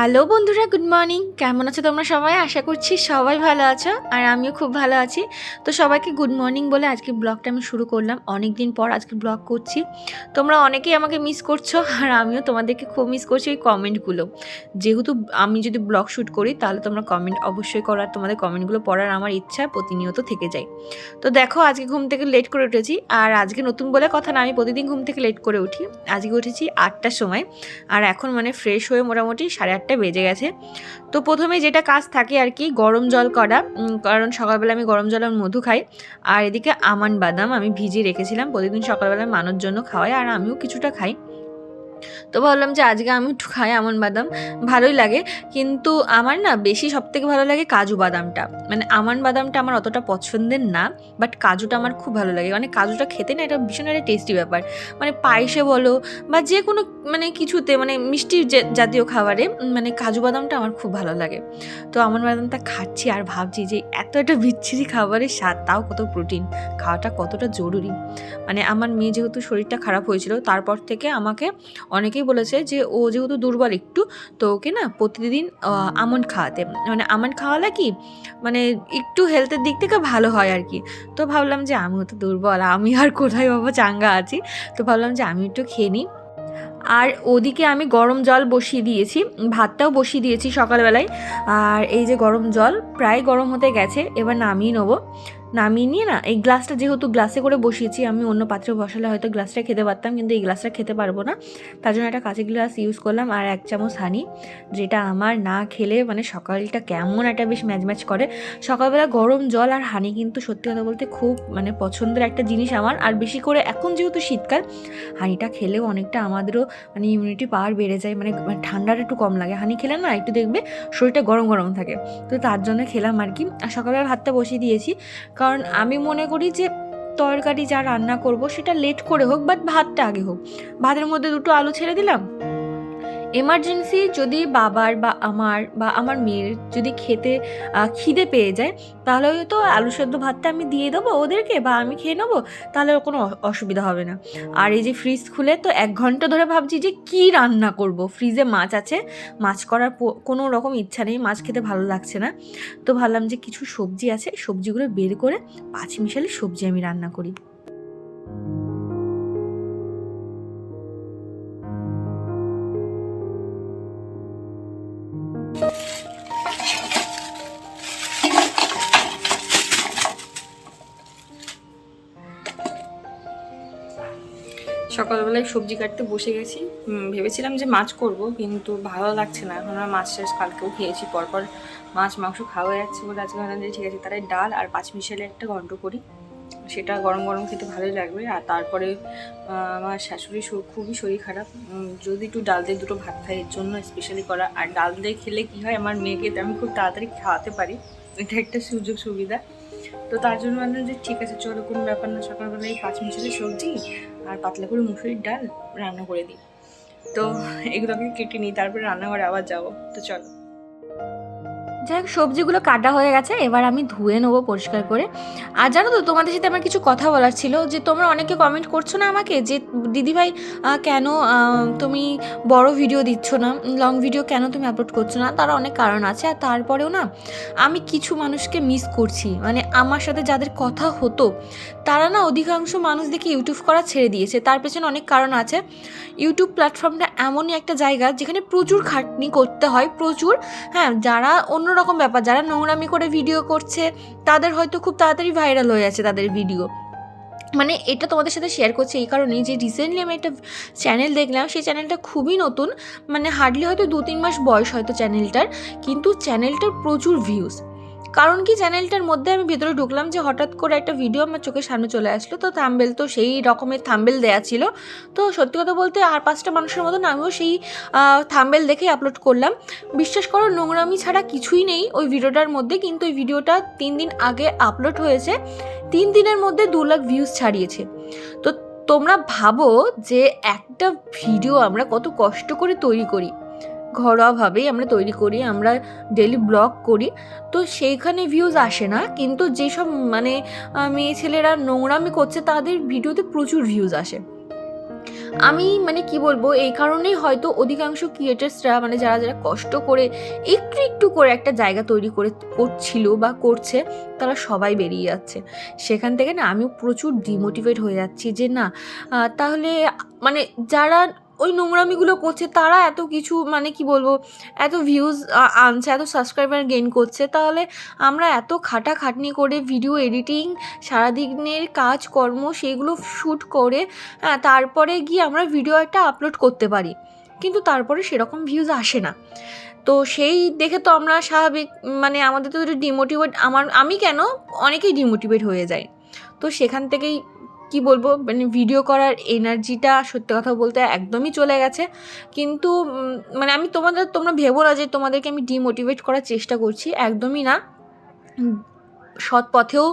Hello বন্ধুরা, good morning. কেমন আছো তোমরা সবাই? আশা করছি সবাই ভালো আছো আর আমিও খুব ভালো আছি। তো সবাইকে গুড মর্নিং বলে আজকে ব্লগটা আমি শুরু করলাম। অনেক দিন পর আজকে ব্লগ করছি। তোমরা অনেকেই আমাকে মিস করছ আর আমিও তোমাদেরকে খুব মিস করছি ওই কমেন্টগুলো যেহেতু আমি যদি ব্লগ শ্যুট করি, তাহলে তোমরা কমেন্ট অবশ্যই করার তোমাদের কমেন্টগুলো পড়ার আমার ইচ্ছা প্রতিনিয়ত থেকে যায়। তো দেখো, আজকে ঘুম থেকে লেট করে উঠেছি আর আজকে নতুন বলে কথা না, আমি প্রতিদিন ঘুম থেকে লেট করে উঠি। আজকে উঠেছি আটটার সময় আর এখন মানে ফ্রেশ হয়ে মোটামুটি সাড়ে আটটা বেজে গেছে। তো প্রথমে যেটা কাজ থাকে আর কি, গরম জল করা কারণ সকালবেলা আমি গরম জল আর মধু খাই। আর এদিকে আমান বাদাম আমি ভিজিয়ে রেখেছিলাম, প্রতিদিন সকালবেলা মানুষ জন্য খাওয়াই আর আমিও কিছুটা খাই। তো ভাবলাম যে আজকে আমি একটু খাই আমন বাদাম, ভালোই লাগে। কিন্তু আমার না বেশি সব থেকে ভালো লাগে কাজু বাদামটা। মানে আমান বাদামটা আমার অতটা পছন্দের না বাট কাজুটা আমার খুব ভালো লাগে। মানে কাজুটা খেতে না এটা ভীষণ একটা টেস্টি ব্যাপার। মানে পায়েসে বলো বা যে কোনো মানে কিছুতে মানে মিষ্টি জাতীয় খাবারে মানে কাজু বাদামটা আমার খুব ভালো লাগে। তো আমার বাদামটা খাচ্ছি আর ভাবছি যে এত একটা বিচ্ছিরি খাবারের স্বাদ, তাও কত প্রোটিন খাওয়াটা কতটা জরুরি? মানে আমার মেয়ে যেহেতু শরীরটা খারাপ হয়েছিল, তারপর থেকে আমাকে অনেকেই বলেছে যে ও যেহেতু দুর্বল একটু, তো ওকে না প্রতিদিন আমন্ড খাওয়াতে। মানে আমন্ড খাওয়ালে কি মানে একটু হেলথের দিক থেকে ভালো হয় আর কি তো ভাবলাম যে আমিও তো দুর্বল, আমি আর কোথায় বাবা চাঙ্গা আছি। তো ভাবলাম যে আমি একটু খেয়ে নিই। আর ওদিকে আমি গরম জল বসিয়ে দিয়েছি, ভাতটাও বসিয়ে দিয়েছি সকালবেলায়। আর এই যে গরম জল, প্রায় গরম হতে গেছে, এবার নামিয়ে নেব। নামিয়ে নিয়ে না, এই গ্লাসটা যেহেতু গ্লাসে করে বসিয়েছি, আমি অন্য পাত্রে বসালে হয়তো গ্লাসটা খেতে পারতাম, কিন্তু এই গ্লাসটা খেতে পারব না। তার জন্য একটা কাঁচের গ্লাস ইউজ করলাম আর এক চামচ হানি যেটা আমার না খেলে মানে সকালটা কেমন একটা বেশ ম্যাচ ম্যাচ করে। সকালবেলা গরম জল আর হানি কিন্তু সত্যি কথা বলতে খুব মানে পছন্দের একটা জিনিস আমার। আর বেশি করে এখন যেহেতু শীতকাল হানিটা খেলেও অনেকটা আমাদেরও মানে ইমিউনিটি পাওয়ার বেড়ে যায় মানে মানে ঠান্ডাটা একটু কম লাগে। হানি খেলে না একটু দেখবে শরীরটা গরম গরম থাকে। তো তার জন্য খেলাম আর কি। আর সকালবেলা ভাতটা বসিয়ে দিয়েছি। কারণ আমি মনে করি যে তরকারি যা রান্না করব সেটা লেট করে হোক বাট ভাতটা আগে হোক। ভাতের মধ্যে দুটো আলু ছেড়ে দিলাম এমার্জেন্সি যদি বাবার বা আমার বা আমার মেয়ের যদি খেতে খিদে পেয়ে যায়, তাহলে হয়তো আলু সেদ্ধ ভাতটা আমি দিয়ে দেবো ওদেরকে বা আমি খেয়ে নেব, তাহলে কোনো অসুবিধা হবে না। আর এই যে ফ্রিজ খুলে তো এক ঘণ্টা ধরে ভাবছি যে কি রান্না করব? ফ্রিজে মাছ আছে, মাছ করার কোনো রকম ইচ্ছা নেই, মাছ খেতে ভালো লাগছে না। তো ভাবলাম যে কিছু সবজি আছে, সবজিগুলো বের করে পাঁচ মিশালি সবজি আমি রান্না করি। সকালবেলায় সবজি কাটতে বসে গেছি। ভেবেছিলাম যে মাছ করব, কিন্তু ভালো লাগছে না। এখন আমরা মাছ টাছ কালকেও খেয়েছি, পরপর মাছ, মাংস খাওয়া যাচ্ছে বলে আজকে ভাবলাম যে ঠিক আছে তারাই ডাল আর পাঁচ মিশালে একটা ঘন্ট করি। সেটা গরম গরম খেতে ভালোই লাগবে। আর তারপরে আমার শাশুড়ি খুবই শরীর খারাপ। যদি একটু ডাল দিয়ে দুটো ভাত খাই, এর জন্য স্পেশালি করা। আর ডাল দিয়ে খেলে কি হয়, আমার মেয়েকে আমি খুব তাড়াতাড়ি খাওয়াতে পারি। এটা একটা সুযোগ সুবিধা। তো তার জন্য ভাবলাম যে, ঠিক আছে, চলো কোনো ব্যাপার না সকালবেলায় পাঁচ মিশালি সবজি আর পাতলা করে মুসুরির ডাল রান্না করে দিই। তো এগুলো এগুলোকে কেটে নিই, তারপরে রান্নাঘরে আবার যাব। তো চলো। যাই সবজিগুলো কাটা হয়ে গেছে, এবার আমি ধুয়ে নেব পরিষ্কার করে। আর জানো তো, তোমাদের সাথে আমার কিছু কথা বলার ছিল, যে তোমরা অনেকে কমেন্ট করছ না আমাকে, যে দিদিভাই কেন তুমি বড় ভিডিও দিচ্ছ না লং ভিডিও কেন তুমি আপলোড করছ না, তার অনেক কারণ আছে। আর তারপরেও না, আমি কিছু মানুষকে মিস করছি মানে আমার সাথে যাদের কথা হতো, তারা না অধিকাংশ মানুষ দেখে ইউটিউব করা ছেড়ে দিয়েছে। তার পেছনে অনেক কারণ আছে। ইউটিউব প্ল্যাটফর্মটা এমনই একটা জায়গা, যেখানে প্রচুর খাটনি করতে হয়, প্রচুর হ্যাঁ যারা অন্যরকম ব্যাপার, যারা নোংরামি করে ভিডিও করছে, তাদের হয়তো খুব তাড়াতাড়ি ভাইরাল হয়ে যাচ্ছে তাদের ভিডিও মানে এটা তোমাদের সাথে শেয়ার করছি এই কারণেই যে রিসেন্টলি আমি একটা চ্যানেল দেখলাম, সেই চ্যানেলটা খুবই নতুন। মানে হার্ডলি হয়তো দু তিন মাস বয়স হয়তো চ্যানেলটার কিন্তু চ্যানেলটার প্রচুর ভিউজ কারণ কি চ্যানেলটার মধ্যে আমি ভেতরে ঢুকলাম যে হঠাৎ করে একটা ভিডিও আমার চোখের সামনে চলে আসলো, তো থাম্বেল তো সেই রকমের থাম্বেল দেয়া ছিল। তো সত্যি কথা বলতে আর পাঁচটা মানুষের মতন আমিও সেই থাম্বেল দেখে আপলোড করলাম। বিশ্বাস করো, নোংরামি ছাড়া কিছুই নেই ওই ভিডিওটার মধ্যে, কিন্তু ওই ভিডিওটা তিন দিন আগে আপলোড হয়েছে। তিন দিনের মধ্যে দু লাখ ভিউজ ছাড়িয়েছে। তো তোমরা ভাবো যে একটা ভিডিও আমরা কত কষ্ট করে তৈরি করি। ঘরোয়াভাবেই আমরা তৈরি করি, আমরা ডেলি ব্লগ করি। তো সেইখানে ভিউজ আসে না, কিন্তু যেসব মানে মেয়ে ছেলেরা নোংরামি করছে, তাদের ভিডিওতে প্রচুর ভিউজ আসে। আমি মানে কি বলব, এই কারণেই হয়তো অধিকাংশ ক্রিয়েটার্সরা মানে যারা যারা কষ্ট করে একটু একটু করে একটা জায়গা তৈরি করে করছিল বা করছে, তারা সবাই বেরিয়ে যাচ্ছে। সেখান থেকে না আমিও প্রচুর ডিমোটিভেট হয়ে যাচ্ছি যে না তাহলে মানে যারা ওই নোংরামিগুলো করছে, তারা এত কিছু মানে কি বলব, এত ভিউজ আনছে, এত সাবস্ক্রাইবার গেইন করছে, তাহলে আমরা এত খাটাখাটনি করে ভিডিও এডিটিং সারাদিনের কাজকর্ম সেগুলো শ্যুট করে তারপরে গিয়ে আমরা ভিডিও একটা আপলোড করতে পারি। কিন্তু তারপরে সেরকম ভিউজ আসে না। তো সেই দেখে তো আমরা স্বাভাবিক মানে আমাদের তো ডিমোটিভেট আমার, আমি কেন অনেকেই ডিমোটিভেট হয়ে যায়। তো সেখান থেকেই কি বলব মানে ভিডিও করার এনার্জিটা সত্যি কথা বলতে একদমই চলে গেছে। কিন্তু মানে আমি তোমাদের, তোমরা ভেবো না যে তোমাদেরকে আমি ডিমোটিভেট করার চেষ্টা করছি, একদমই না। সৎ পথেও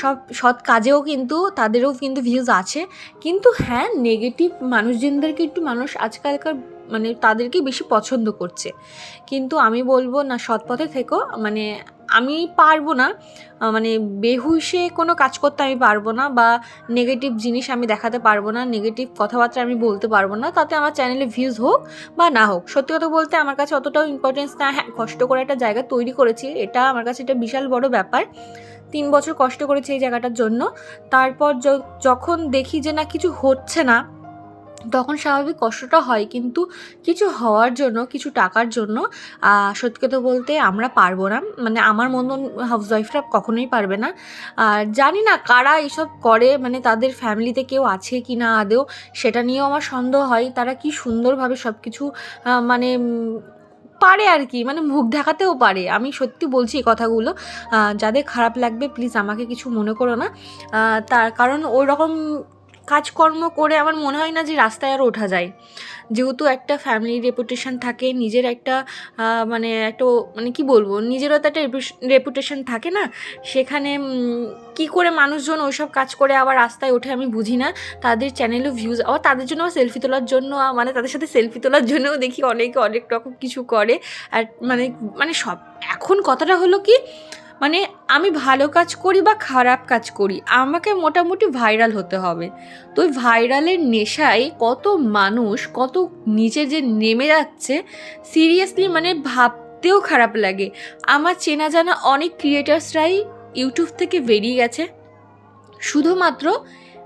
সব সৎ কাজেও কিন্তু তাদেরও কিন্তু ভিউজ আছে। কিন্তু হ্যাঁ নেগেটিভ মানুষজনদেরকে একটু মানুষ আজকালকার মানে তাদেরকেই বেশি পছন্দ করছে। কিন্তু আমি বলব না, সৎ পথে থেকো। মানে আমি পারব না মানে বেহুশে কোনো কাজ করতে আমি পারব না বা নেগেটিভ জিনিস আমি দেখাতে পারব না নেগেটিভ কথাবার্তা আমি বলতে পারব না। তাতে আমার চ্যানেলে ভিউজ হোক বা না হোক, সত্যি কথা বলতে আমার কাছে অতটাও ইম্পর্টেন্স না। হ্যাঁ কষ্ট করে একটা জায়গা তৈরি করেছি, এটা আমার কাছে এটা বিশাল বড় ব্যাপার। তিন বছর কষ্ট করেছি এই জায়গাটার জন্য। তারপর যখন দেখি যে না কিছু হচ্ছে না তখন স্বাভাবিক কষ্টটা হয়, কিন্তু কিছু হওয়ার জন্য, কিছু টাকার জন্য সত্যি কথা বলতে আমরা পারব না। মানে আমার মতন হাউসওয়াইফরা কখনোই পারবে না। আর জানি না কারা এসব করে মানে তাদের ফ্যামিলিতে কেউ আছে কি না আদেও সেটা নিয়েও আমার সন্দেহ হয়। তারা কি সুন্দরভাবে সব কিছু মানে পারে আর কি? মানে মুখ দেখাতেও পারে। আমি সত্যি বলছি এই কথাগুলো। যাদের খারাপ লাগবে প্লিজ আমাকে কিছু মনে করো না। তার কারণ ওই রকম কাজকর্ম করে আমার মনে হয় না যে রাস্তায় আর ওঠা যায়। যেহেতু একটা ফ্যামিলি রেপুটেশন থাকে, নিজের একটা মানে একটা মানে কি বলব, নিজেরও তো একটা রেপুটেশন থাকে না? সেখানে কি করে মানুষজন ওইসব কাজ করে আবার রাস্তায় ওঠে আমি বুঝি না। তাদের চ্যানেলও ভিউজ আবার তাদের জন্য সেলফি তোলার জন্য মানে তাদের সাথে সেলফি তোলার জন্যও দেখি অনেকে অনেক রকম কিছু করে। আর মানে মানে সব, এখন কথাটা হলো কি মানে আমি ভালো কাজ করি বা খারাপ কাজ করি, আমাকে মোটামুটি ভাইরাল হতে হবে। তো ওই ভাইরালের নেশায় কত মানুষ কত নিচে যে নেমে যাচ্ছে সিরিয়াসলি মানে ভাবতেও খারাপ লাগে। আমার চেনা জানা অনেক ক্রিয়েটার্সরাই ইউটিউব থেকে বেরিয়ে গেছে। শুধুমাত্র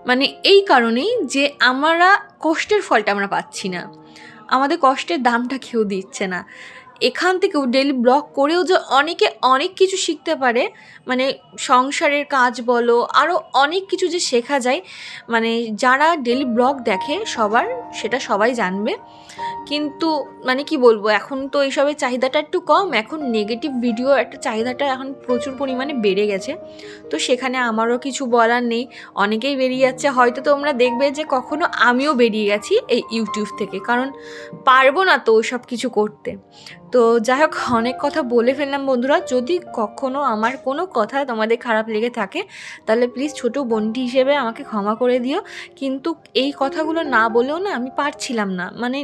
মানে এই কারণেই যে আমরা কষ্টের ফলটা আমরা পাচ্ছি না। আমাদের কষ্টের দামটা কেউ দিচ্ছে না। এখান থেকেও ডেলি ব্লগ করেও যে অনেকে অনেক কিছু শিখতে পারে। মানে সংসারের কাজ বলো আরও অনেক কিছু যে শেখা যায়। মানে যারা ডেলি ব্লগ দেখে সবার, সেটা সবাই জানবে। কিন্তু মানে কি বলব, এখন তো এইসবের চাহিদাটা একটু কম, এখন নেগেটিভ ভিডিও একটা চাহিদাটা এখন প্রচুর পরিমাণে বেড়ে গেছে। তো সেখানে আমারও কিছু বলার নেই, অনেকেই বেরিয়ে যাচ্ছে। হয়তো তোমরা দেখবে যে কখনো আমিও বেরিয়ে গেছি এই ইউটিউব থেকে, কারণ পারব না তো ওইসব কিছু করতে। তো যাই হোক, অনেক কথা বলে ফেললাম বন্ধুরা। যদি কখনো আমার কোনো কথা তোমাদের খারাপ লেগে থাকে, তাহলে প্লিজ ছোটো বোনটি হিসেবে আমাকে ক্ষমা করে দিও। কিন্তু এই কথাগুলো না বলেও না আমি পারছিলাম না। মানে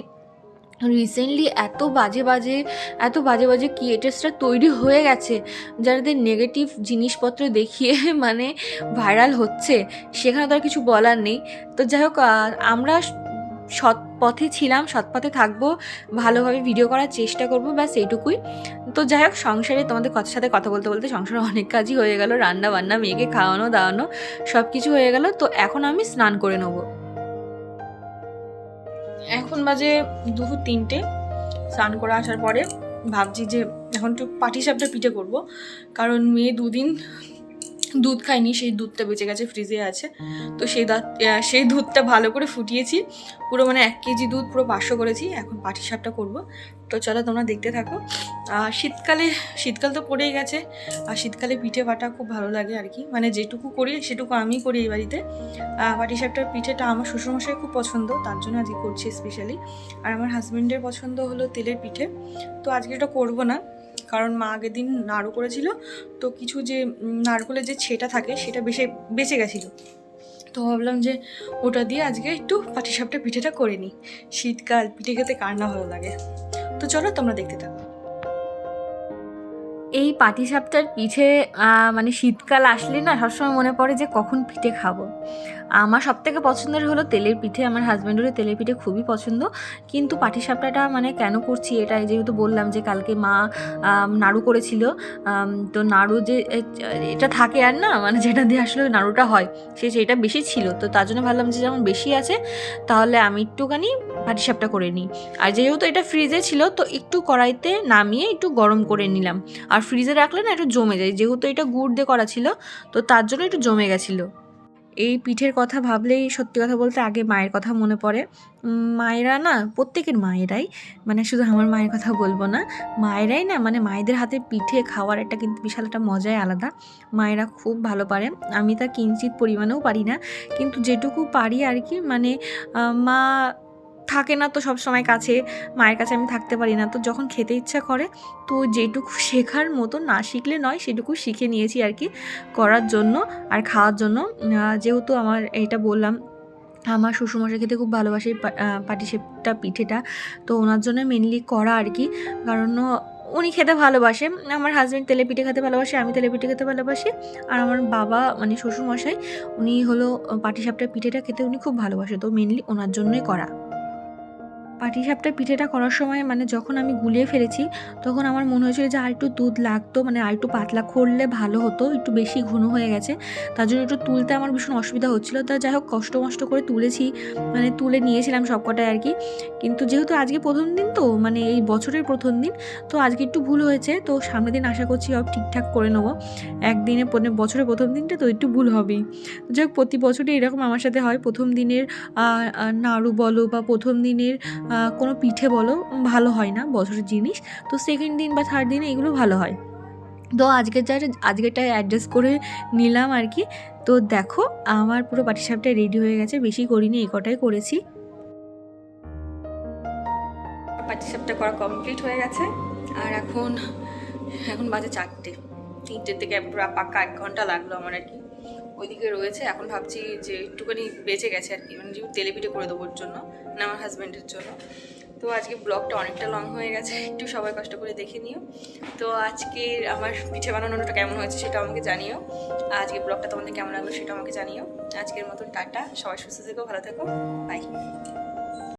রিসেন্টলি এত বাজে বাজে, এত বাজে বাজে ক্রিয়েটার্সরা তৈরি হয়ে গেছে, যাদের নেগেটিভ জিনিসপত্র দেখিয়ে মানে ভাইরাল হচ্ছে, সেখানে তো আর কিছু বলার নেই। তো যাই হোক আমরা সৎ পথে ছিলাম, সৎ পথে থাকব, ভালোভাবে ভিডিও করার চেষ্টা করব, ব্যাস এইটুকুই। তো যাই হোক, সংসারে তোমাদের কথার সাথে কথা বলতে বলতে সংসারে অনেক কাজই হয়ে গেল রান্না বান্না মেয়েকে খাওয়ানো, দাওয়ানো সব কিছু হয়ে গেল। তো এখন আমি স্নান করে নেব। এখন বাজে দুপুর তিনটে, স্নান করে আসার পরে ভাবছি যে এখন একটু পাটি সাপটা পিঠে করব, কারণ মেয়ে দুদিন দুধ খাইনি, সেই দুধটা বেঁচে গেছে ফ্রিজে আছে। তো সেই দাঁত সেই দুধটা ভালো করে ফুটিয়েছি। পুরো মানে এক কেজি দুধ পুরো পাঁচশো করেছি, এখন পাটি সাপটা করব। তো চলো তোমরা দেখতে থাকো। আর শীতকালে, শীতকাল তো পড়েই গেছে, আর শীতকালে পিঠে বাটা খুব ভালো লাগে আর কি। মানে যেটুকু করি, সেটুকু আমি করি এই বাড়িতে। পাটিসাপটার পিঠেটা আমার শ্বশুরমশাই খুব পছন্দ, তার জন্য আজকে করছি স্পেশালি আর আমার হাজব্যান্ডের পছন্দ হলো তেলের পিঠে। তো আজকে এটা করব না। কারণ মা আগের দিন নাড়ু করেছিল, তো কিছু যে নারকোলের যে ছেটা থাকে সেটা বেশি, বেঁচে গেছিল। তো ভাবলাম যে ওটা দিয়ে আজকে একটু পাটিসাপটা পিঠেটা করে নিই। শীতকাল, পিঠে খেতে কার না ভালো লাগে। তো চলো তোমরা দেখতে থাকো। এই পাটিসাপটার পিঠে মানে শীতকাল আসলে না সবসময় মনে পড়ে যে কখন পিঠে খাব। আমার সব থেকে পছন্দের হলো তেলের পিঠে। আমার হাজব্যান্ডেরও তেলের পিঠে খুবই পছন্দ। কিন্তু পাটিসাপটাটা মানে কেন করছি এটা যেহেতু বললাম যে কালকে মা নাড়ু করেছিল তো নাড়ু যে এটা থাকে আর না মানে যেটা দিয়ে আসলে নাড়ুটা হয়, সে সেটা বেশি ছিল। তো তার জন্য ভাবলাম যে যেমন বেশি আছে, তাহলে আমি একটুখানি পাটিসাপটা করে নিই। আর যেহেতু এটা ফ্রিজে ছিল, তো একটু কড়াইতে নামিয়ে একটু গরম করে নিলাম। আর ফ্রিজে রাখলে না একটু জমে যায়। যেহেতু এটা গুড় দিয়ে করা ছিল, তো তার জন্য একটু জমে গেছিল। এই পিঠের কথা ভাবলেই সত্যি কথা বলতে আগে মায়ের কথা মনে পড়ে। মায়েরা না, প্রত্যেকের মায়েরাই মানে শুধু আমার মায়ের কথা বলব না, মায়েরাই না মানে মায়েদের হাতে পিঠে খাওয়ার একটা কিন্তু বিশাল একটা মজাই আলাদা। মায়েরা খুব ভালো পারে। আমি তা কিঞ্চিত পরিমাণেও পারি না। কিন্তু যেটুকু পারি আর কি মানে মা থাকে না তো সব সময় কাছে, মায়ের কাছে আমি থাকতে পারি না। তো যখন খেতে ইচ্ছা করে, তো যেটুকু শেখার মতো না শিখলে নয়, সেটুকু শিখে নিয়েছি আর কি করার জন্য আর খাওয়ার জন্য। যেহেতু আমার এটা বললাম, আমার শ্বশুরমশাই খেতে খুব ভালোবাসে পাটিসেপটা পিঠেটা। তো ওনার জন্য মেনলি করা আর কি। কারণ উনি খেতে ভালোবাসে, আমার হাজব্যান্ড তেলে পিঠে খেতে ভালোবাসে, আমি তেলে পিঠে খেতে ভালোবাসি। আর আমার বাবা মানে শ্বশুরমশাই, উনি হলো পাটিসাপটা পিঠেটা খেতে উনি খুব ভালোবাসে। তো মেনলি ওনার জন্যই করা। পাটিসাপটা পিঠেটা করার সময় মানে যখন আমি গুলিয়ে ফেলেছি, তখন আমার মনে হয়েছিল যে আর একটু দুধ লাগতো মানে আর একটু পাতলা করলে ভালো হতো, একটু বেশি ঘন হয়ে গেছে। তার জন্য একটু তুলতে আমার ভীষণ অসুবিধা হচ্ছিল। তা যাই হোক, কষ্ট মষ্ট করে তুলেছি মানে তুলে নিয়েছিলাম সবকটাই আর কি। কিন্তু যেহেতু আজকে প্রথম দিন তো মানে এই বছরের প্রথম দিন, তো আজকে একটু ভুল হয়েছে। তো সামনের দিন আশা করছি সব ঠিকঠাক করে নেব। একদিনে মানে বছরের প্রথম দিনটা তো একটু ভুল হবেই। যাই হোক, প্রতি বছরই এরকম আমার সাথে হয়। প্রথম দিনের নাড়ু বলো বা প্রথম দিনের কোনো পিঠে বলো, ভালো হয় না বছরের জিনিস। তো সেকেন্ড দিন বা থার্ড দিনে এগুলো ভালো হয়। তো আজকের যা আজকেরটা অ্যাডজাস্ট করে নিলাম আর কি। তো দেখো, আমার পুরো পাটিসাপটা রেডি হয়ে গেছে, বেশি করিনি, এই কটাই করেছি। পাটিসাপটা করা কমপ্লিট হয়ে গেছে। আর এখন এখন বাজে চারটে। তিনটের থেকে পুরো পাক্কা এক ঘণ্টা লাগল আমার আর কি। ওইদিকে রয়েছে। এখন ভাবছি যে একটুখানি বেঁচে গেছে আর কি। মানে তেলে পিঠে করে দেবোর জন্য না আমার হাজব্যান্ডের জন্য। তো আজকে ব্লগটা অনেকটা লং হয়ে গেছে। একটু সবাই কষ্ট করে দেখে নিও। তো আজকে আমার পিঠে বানানোটা কেমন হয়েছে সেটা আমাকে জানিও। আজকে ব্লগটা তোমাদের কেমন লাগল সেটা আমাকে জানিও। আজকের মতন টাটা। সবাই সুস্থ থেকো, ভালো থেকো। বাই